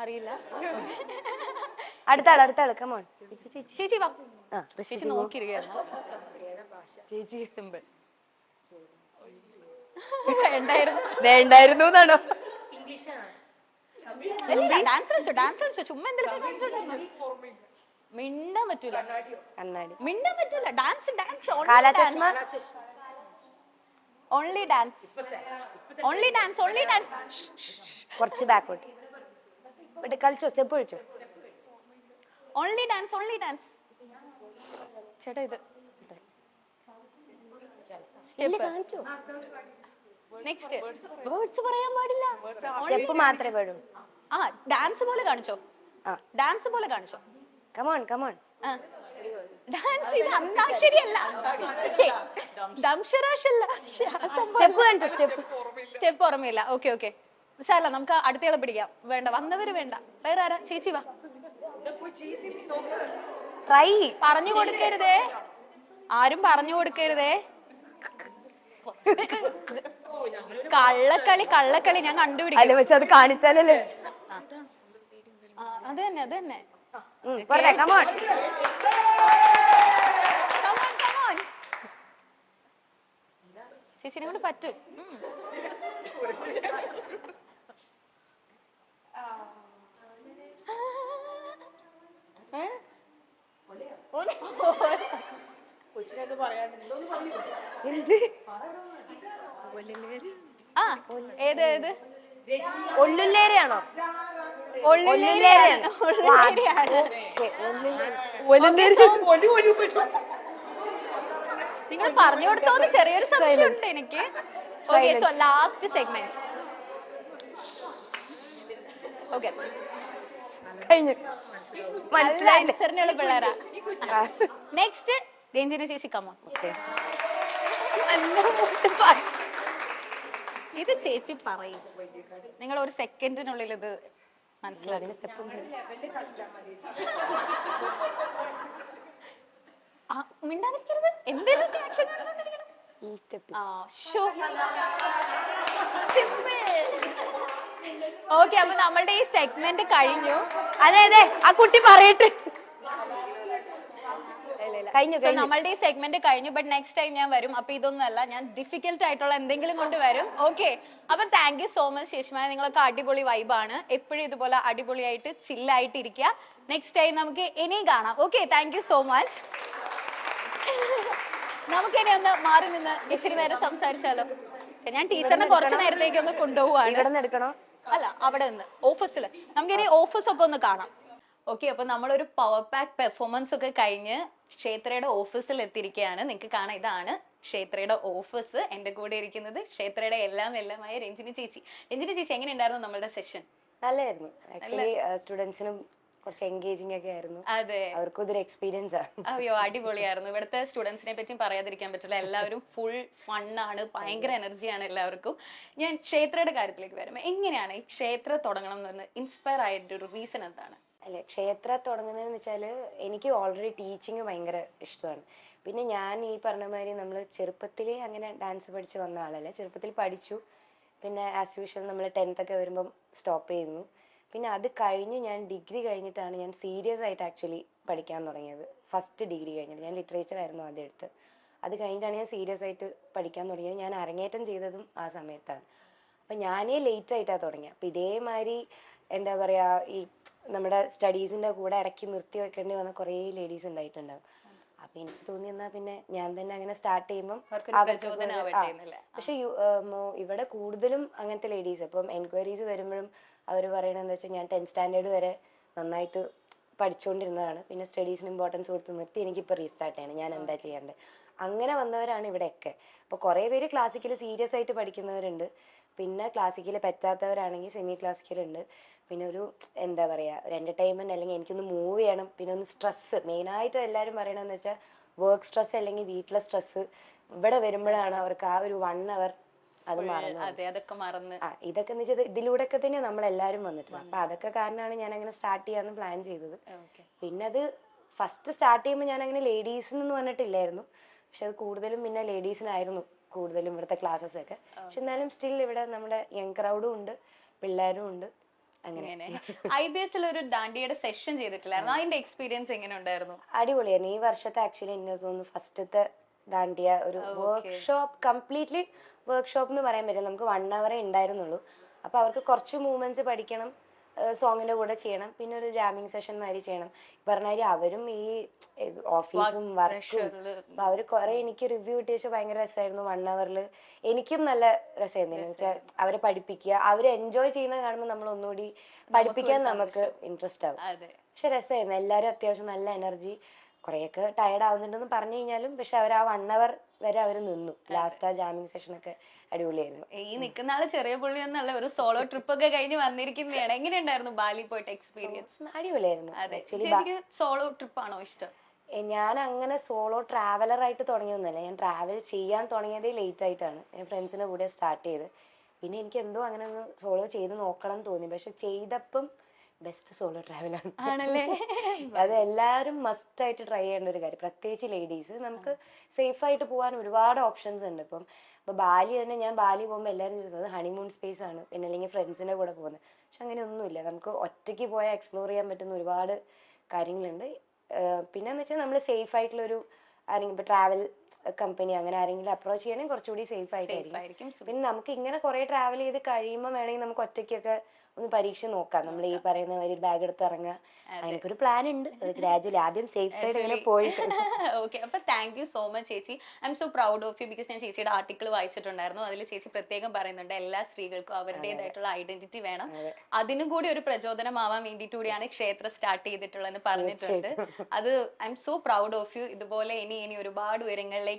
അറിയില്ല. അടുത്ത ആൾ കമോൺ ചേച്ചി വാ. ആ ചേച്ചി നോക്കിയിരിക്കുന്നു ചേച്ചി സിമ്പിൾ. വേണ്ടായിരുന്നു. വേണ്ടായിരുന്നു എന്നാണോ? ഡാൻസ് കളിച്ചോ ഡാൻസ് കളിച്ചോ. ചുമ്മാ എന്തെങ്കിലും കാണിച്ചോണ്ടിരുന്നു മിണ്ടാൻ പറ്റൂല. കണ്ണാടി. മിണ്ടാൻ പറ്റൂല. Dance dance only dance only dance only dance കുറച്ച് ബാക്കോട്ട് ഇവിടെ കളിച്ചോ? സ്റ്റെപ്പ് കളിച്ചോ ഓൺലി ഡാൻസ് ഓൺലി ഡാൻസ് ചേട്ടാ ഇത്. സ്റ്റെപ്പ് നെക്സ്റ്റ് വേർഡ്സ് പറയാൻ പാടില്ല. സ്റ്റെപ്പ് മാത്രമേ പാടൂ ആ ഡാൻസ് പോലെ കാണിച്ചോ. ആ. ഡാൻസ് പോലെ കാണിച്ചോ. Come on come on dance ഇത് സ്റ്റെപ്പ് സ്റ്റെപ്പ് സ്റ്റെപ്പ് ഓർമ്മയില്ല. ഓക്കെ ഓക്കെ സാറല്ല നമുക്ക് അടുത്തയാളെ പിടിക്കാം. വേണ്ട വന്നവര് വേണ്ട. വേറെ ആരാ ചേച്ചി വാ. ട്രൈ പറഞ്ഞു കൊടുക്കരുതേ. ആരും പറഞ്ഞു കൊടുക്കരുതേ. കള്ളക്കളി കള്ളക്കളി ഞാൻ കണ്ടുപിടിക്കും. അത് കാണിച്ചാലല്ലേ? അത് തന്നെ അത് തന്നെ. പറഞ്ഞേ കമോൺ Come on. ചേച്ചിനെ കൊണ്ട് പറ്റും. ആ ഏത് ഏത്? ഒല്ലുല്ലേരെയാണോ നിങ്ങൾ പറഞ്ഞു കൊടുത്തോന്ന് ചെറിയൊരു സംശയമുണ്ട് എനിക്ക്. Okay so last segment okay കഴിഞ്ഞു. മനസ്സിലായില്ലേ? ആൻസറിനുള്ള പിള്ളേരാ നെക്സ്റ്റ് രഞ്ജിനി ചേച്ചി കമ്മ ഓക്കെ ഇത് ചേച്ചി പറയും. നിങ്ങൾ ഒരു സെക്കൻഡിനുള്ളിൽ ഇത് മനസ്സിലാക്കി മിണ്ടാതിരിക്കരുത്. എന്തെങ്കിലും ആക്ഷൻ കാണിച്ചോണ്ടിരിക്കണം. ഈ സ്റ്റെപ്പ് ആ ഷോ ഓക്കെ അപ്പൊ നമ്മളുടെ ഈ സെഗ്മെന്റ് കഴിഞ്ഞു. അതെ അതെ ആ കുട്ടി പറയട്ടെ. കഴിഞ്ഞു നമ്മളുടെ ഈ സെഗ്മെന്റ് കഴിഞ്ഞു ബട്ട് നെക്സ്റ്റ് ടൈം ഞാൻ വരും. അപ്പൊ ഇതൊന്നും അല്ല ഞാൻ ഡിഫിക്കൽട്ട് ആയിട്ടുള്ള എന്തെങ്കിലും കൊണ്ട് വരും. ഓക്കെ അപ്പൊ താങ്ക് യു സോ മച്ച് ശേഷമായ നിങ്ങളൊക്കെ അടിപൊളി വൈബാണ് എപ്പോഴും ഇതുപോലെ അടിപൊളിയായിട്ട് ചില്ലായിട്ട് ഇരിക്കുക നെക്സ്റ്റ് ടൈം നമുക്ക് ഇനിയും കാണാം. Okay thank you so much നമുക്കിനി ഒന്ന് മാറി നിന്ന് ഇച്ചിരി നേരം സംസാരിച്ചാലോ? ഞാൻ ടീച്ചറിനെ കുറച്ച് നേരത്തേക്ക് ഒന്ന് കൊണ്ടുപോവാണ് അല്ല അവിടെ നിന്ന്. ഓഫീസിൽ നമുക്കിനി ഓഫീസ് ഒക്കെ ഒന്ന് കാണാം. ഓക്കെ അപ്പൊ നമ്മളൊരു പവർ പാക്ക് പെർഫോമൻസ് ഒക്കെ കഴിഞ്ഞ് ക്ഷേത്രയുടെ ഓഫീസിൽ എത്തിയിരിക്കുകയാണ് നിങ്ങൾക്ക് കാണാം ഇതാണ് ക്ഷേത്രയുടെ ഓഫീസ്. എന്റെ കൂടെ ഇരിക്കുന്നത് ക്ഷേത്രയുടെ എല്ലാം എല്ലാമായ രഞ്ജിനി ചേച്ചി. രഞ്ജിനി ചേച്ചി എങ്ങനെ ഉണ്ടായിരുന്നു നമ്മളുടെ സെഷൻ? നല്ലായിരുന്നു. ആക്ച്വലി സ്റ്റുഡൻസിനും കുറച്ച് എൻഗേജിങ് ഒക്കെ ആയിരുന്നു. അതെ. അവർക്കും ഇതൊരു എക്സ്പീരിയൻസ് ആണ്. അയ്യോ അടിപൊളിയായിരുന്നു. ഇവിടുത്തെ സ്റ്റുഡൻസിനെ പറ്റി പറയാതിരിക്കാൻ പറ്റില്ല. എല്ലാവരും ഫുൾ ഫണ്ണാണ് ഭയങ്കര എനർജിയാണ് എല്ലാവർക്കും. ഞാൻ ക്ഷേത്രയുടെ കാര്യത്തിലേക്ക് വരുമ്പോൾ എങ്ങനെയാണ് ഈ ക്ഷേത്രം തുടങ്ങണം എന്ന് ഇൻസ്പയർ ആയിട്ടൊരു റീസൺ എന്താണ്? അല്ലെ ക്ഷേത്ര തുടങ്ങുന്നതെന്ന് വെച്ചാൽ എനിക്ക് ഓൾറെഡി ടീച്ചിങ് ഭയങ്കര ഇഷ്ടമാണ്. പിന്നെ ഞാൻ ഈ പറഞ്ഞ മാതിരി നമ്മൾ ചെറുപ്പത്തിലേ അങ്ങനെ ഡാൻസ് പഠിച്ച് വന്ന ആളല്ല. ചെറുപ്പത്തിൽ പഠിച്ചു. പിന്നെ ആസ് യൂഷ്വൽ നമ്മൾ ടെൻത്ത് ഒക്കെ വരുമ്പം സ്റ്റോപ്പ് ചെയ്യുന്നു. പിന്നെ അത് കഴിഞ്ഞ് ഞാൻ ഡിഗ്രി കഴിഞ്ഞിട്ടാണ് ഞാൻ സീരിയസ് ആയിട്ട് ആക്ച്വലി പഠിക്കാൻ തുടങ്ങിയത്. ഫസ്റ്റ് ഡിഗ്രി കഴിഞ്ഞിട്ട് ഞാൻ ലിറ്ററേച്ചർ ആയിരുന്നു ആദ്യം എടുത്ത്. അത് കഴിഞ്ഞിട്ടാണ് ഞാൻ സീരിയസ് ആയിട്ട് പഠിക്കാൻ തുടങ്ങിയത്. ഞാൻ അരങ്ങേറ്റം ചെയ്തതും ആ സമയത്താണ്. അപ്പം ഞാനേ ലേറ്റ് ആയിട്ടാണ് തുടങ്ങിയത് അപ്പം ഇതേമാതിരി എന്താ പറയാ ഈ നമ്മുടെ സ്റ്റഡീസിന്റെ കൂടെ ഇടയ്ക്ക് നിർത്തി വെക്കേണ്ടി വന്ന കുറേ ലേഡീസ് ഉണ്ടായിട്ടുണ്ടാവും അപ്പൊ എനിക്ക് തോന്നി എന്നാ പിന്നെ ഞാൻ തന്നെ അങ്ങനെ സ്റ്റാർട്ട് ചെയ്യുമ്പോൾ? പക്ഷെ ഇവിടെ കൂടുതലും അങ്ങനത്തെ ലേഡീസ്. അപ്പം എൻക്വയറീസ് വരുമ്പോഴും അവർ പറയണത് എന്താ വെച്ചാൽ ഞാൻ ടെൻത്ത് സ്റ്റാൻഡേർഡ് വരെ നന്നായിട്ട് പഠിച്ചുകൊണ്ടിരുന്നതാണ് പിന്നെ സ്റ്റഡീസിന് ഇമ്പോർട്ടൻസ് കൊടുത്ത് നിർത്തി എനിക്കിപ്പോൾ റീസ്റ്റാർട്ട് ചെയ്യണം. ഞാൻ എന്താ ചെയ്യേണ്ടത്? അങ്ങനെ വന്നവരാണ് ഇവിടെയൊക്കെ. അപ്പോൾ കുറേ പേര് ക്ലാസിക്കൽ സീരിയസ് ആയിട്ട് പഠിക്കുന്നവരുണ്ട്. പിന്നെ ക്ലാസിക്കൽ പറ്റാത്തവരാണെങ്കിൽ സെമി ക്ലാസിക്കൽ ഉണ്ട്. പിന്നെ ഒരു എന്താ പറയുക ഒരു എന്റർടൈൻമെന്റ് അല്ലെങ്കിൽ എനിക്കൊന്ന് മൂവ് ചെയ്യണം. പിന്നെ ഒന്ന് സ്ട്രെസ്സ് മെയിനായിട്ട് എല്ലാവരും പറയണമെന്ന് വെച്ചാൽ വർക്ക് സ്ട്രെസ് അല്ലെങ്കിൽ വീട്ടിലെ സ്ട്രെസ്സ് ഇവിടെ വരുമ്പോഴാണ് അവർക്ക് ആ ഒരു വൺ അവർ അത് മറന്നു പോകുന്നത്. അതൊക്കെ മറന്ന്. ആ ഇതൊക്കെ എന്ന് വെച്ചാൽ ഇതിലൂടെയൊക്കെ തന്നെ നമ്മൾ എല്ലാവരും വന്നിട്ടുണ്ട് അപ്പൊ അതൊക്കെ കാരണമാണ് ഞാൻ അങ്ങനെ സ്റ്റാർട്ട് ചെയ്യാന്ന് പ്ലാൻ ചെയ്തത് പിന്നെ അത് ഫസ്റ്റ് സ്റ്റാർട്ട് ചെയ്യുമ്പോൾ ഞാൻ അങ്ങനെ ലേഡീസ് എന്ന് പറഞ്ഞിട്ടില്ലായിരുന്നു. പക്ഷെ അത് കൂടുതലും പിന്നെ ലേഡീസിനായിരുന്നു കൂടുതലും ഇവിടുത്തെ ക്ലാസ്സസ് ഒക്കെ. പക്ഷെ എന്നാലും സ്റ്റിൽ ഇവിടെ നമ്മുടെ യങ് ക്രൗഡും ഉണ്ട് പിള്ളേരും ഉണ്ട്. അങ്ങനെ. അങ്ങനെ ഐ ബി എസിൽ ഒരു ഡാൻഡിയുടെ സെഷൻ ചെയ്തിട്ടില്ലായിരുന്നു. അതിന്റെ എക്സ്പീരിയൻസ് എങ്ങനെ ഉണ്ടായിരുന്നു? അടിപൊളിയായിരുന്നു. ഈ വർഷത്തെ ആക്ച്വലി എന്നെ തോന്നുന്നു ഫസ്റ്റത്തെ ദാണ്ടിയ ഒരു വർക്ക്ഷോപ്പ് കംപ്ലീറ്റ്ലി വർക്ക്ഷോപ്പ് എന്ന് പറയാൻ പറ്റില്ല. നമുക്ക് വൺ അവറേ ഉണ്ടായിരുന്നുള്ളൂ. അപ്പൊ അവർക്ക് കുറച്ച് മൂവ്മെന്റ്സ് പഠിക്കണം. സോങ്ങിന്റെ കൂടെ ചെയ്യണം. പിന്നെ ഒരു ജാമിങ് സെഷൻ മാതിരി ചെയ്യണം. ഈ പറഞ്ഞ മാതിരി അവരും ഈ ഓഫീസും വർക്കും അവർ കുറെ എനിക്ക് റിവ്യൂ കിട്ടിയ ഭയങ്കര രസമായിരുന്നു വൺ അവറിൽ എനിക്കും നല്ല രസമായിരുന്നു എന്ന് വെച്ചാൽ അവരെ പഠിപ്പിക്കുക. അവർ എൻജോയ് ചെയ്യുന്നത് കാണുമ്പോൾ നമ്മൾ ഒന്നുകൂടി പഠിപ്പിക്കാൻ നമുക്ക് ഇൻട്രസ്റ്റ് ആവും. പക്ഷെ രസമായിരുന്നു എല്ലാവരും അത്യാവശ്യം നല്ല എനർജി കുറെയൊക്കെ ടയർഡ് ആവുന്നുണ്ടെന്ന് പറഞ്ഞു കഴിഞ്ഞാലും പക്ഷെ അവർ ആ വൺ അവർ വരെ അവർ നിന്നു. ലാസ്റ്റ് ആ ജാമിങ് സെഷൻ ഒക്കെ അടിപൊളിയായിരുന്നു. ഈ നിൽക്കുന്ന ആൾ ചെറിയ പുള്ളി എന്നുള്ള ഒരു സോളോ ട്രിപ്പ് ഒക്കെ കഴിഞ്ഞ് വന്നിരിക്കുന്നതാണ് എങ്ങനെയുണ്ടായിരുന്നു ബാലി പോയിട്ട് എക്സ്പീരിയൻസ് അടിപൊളിയായിരുന്നു. അതെ. സോളോ ട്രിപ്പ് ആണോ ഇഷ്ടം? ഞാൻ അങ്ങനെ സോളോ ട്രാവലർ ആയിട്ട് തുടങ്ങിയൊന്നുമല്ല. ഞാൻ ട്രാവൽ ചെയ്യാൻ തുടങ്ങിയതേ ലേറ്റ് ആയിട്ടാണ്. ഞാൻ ഫ്രണ്ട്സിന്റെ കൂടെ സ്റ്റാർട്ട് ചെയ്ത്. പിന്നെ എനിക്ക് എന്തോ അങ്ങനെ ഒന്ന് സോളോ ചെയ്ത് നോക്കണം എന്ന് തോന്നി. പക്ഷെ ചെയ്തപ്പം ബെസ്റ്റ് സോളോ ട്രാവലാണ് ആണല്ലേ? അത് എല്ലാവരും മസ്റ്റ് ആയിട്ട് ട്രൈ ചെയ്യേണ്ട ഒരു കാര്യം. പ്രത്യേകിച്ച് ലേഡീസ് നമുക്ക് സേഫ് ആയിട്ട് പോകാൻ ഒരുപാട് ഓപ്ഷൻസ് ഉണ്ട്. ഇപ്പം ഇപ്പൊ ബാലി തന്നെ ഞാൻ ബാലി പോകുമ്പോൾ എല്ലാവരും ചോദിച്ചത് ഹണിമൂൺ സ്പേസ് ആണ്. പിന്നെ അല്ലെങ്കിൽ ഫ്രണ്ട്സിന്റെ കൂടെ പോകുന്നത് പക്ഷെ അങ്ങനെ ഒന്നുമില്ല. നമുക്ക് ഒറ്റയ്ക്ക് പോയാൽ എക്സ്പ്ലോർ ചെയ്യാൻ പറ്റുന്ന ഒരുപാട് കാര്യങ്ങളുണ്ട്. പിന്നെ പിന്നെന്ന് വെച്ചാൽ നമ്മൾ സേഫ് ആയിട്ടുള്ള ഒരു ആരെങ്കിലും ഇപ്പൊ ട്രാവൽ കമ്പനി അങ്ങനെ ആരെങ്കിലും അപ്രോച്ച് ചെയ്യണമെങ്കിൽ കുറച്ചുകൂടി സേഫ് ആയിട്ടായിരിക്കും ആയിരിക്കും. പിന്നെ നമുക്ക് ഇങ്ങനെ കുറെ ട്രാവൽ ചെയ്ത് കഴിയുമ്പോൾ വേണമെങ്കിൽ നമുക്ക് ഒറ്റയ്ക്കൊക്കെ ഒന്ന് പരീക്ഷ നോക്കാം. നമ്മൾ ഈ പറയുന്ന മാതിരി ബാഗ് എടുത്ത് ഇറങ്ങുക. ഒരു പ്ലാൻ ഉണ്ട്. ഗ്രാജുവലി ആദ്യം സേഫ് സൈഡ് ഇങ്ങനെ പോയി ഓക്കെ അപ്പൊ താങ്ക് യു സോ മച്ച് ചേച്ചി. I'm so proud of you because ഞാൻ ചേച്ചിയുടെ ആർട്ടിക്കിൾ വായിച്ചിട്ടുണ്ടായിരുന്നു. അതിൽ ചേച്ചി പ്രത്യേകം പറയുന്നുണ്ട് എല്ലാ സ്ത്രീകൾക്കും അവരുടേതായിട്ടുള്ള ഐഡന്റിറ്റി വേണം. അതിനും കൂടി ഒരു പ്രചോദനമാവാൻ വേണ്ടിയിട്ട് കൂടിയാണ് ക്ഷേത്രം സ്റ്റാർട്ട് ചെയ്തിട്ടുള്ളതെന്ന് പറഞ്ഞിട്ടുണ്ട്. അത് I'm so proud of you ഇതുപോലെ ഇനി ഇനി ഒരുപാട് ഉയരങ്ങളിലേക്ക്